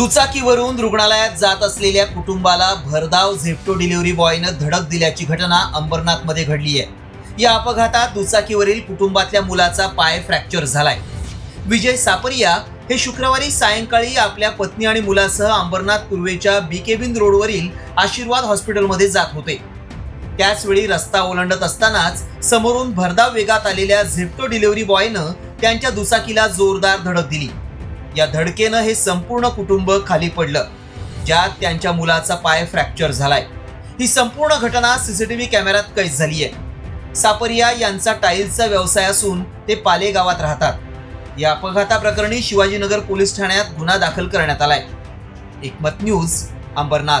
दुचाकीवरून रुग्णालयात जात असलेल्या कुटुंबाला भरधाव झेप्टो डिलिव्हरी बॉयनं धडक दिल्याची घटना अंबरनाथमध्ये घडली आहे. या अपघातात दुचाकीवरील कुटुंबातल्या मुलाचा पाय फ्रॅक्चर झालाय. विजय सापरिया हे शुक्रवारी सायंकाळी आपल्या पत्नी आणि मुलासह अंबरनाथ पूर्वेच्या बीकेबिन रोडवरील आशीर्वाद हॉस्पिटलमध्ये जात होते. त्याचवेळी रस्ता ओलांडत असतानाच समोरून भरधाव वेगात आलेल्या झेप्टो डिलिव्हरी बॉयनं त्यांच्या दुचाकीला जोरदार धडक दिली. या धडकेनं हे संपूर्ण कुटुंब खाली पडलं ज्यात त्यांच्या मुलाचा पाय फ्रॅक्चर झालाय. ही संपूर्ण घटना सीसीटीव्ही कॅमेऱ्यात कैद झाली आहे सापरिया यांचा टाईल्सचा व्यवसाय असून ते पाले गावात राहतात. या अपघाताप्रकरणी शिवाजीनगर पोलीस ठाण्यात गुन्हा दाखल करण्यात आलाय. एकमत न्यूज अंबरनाथ.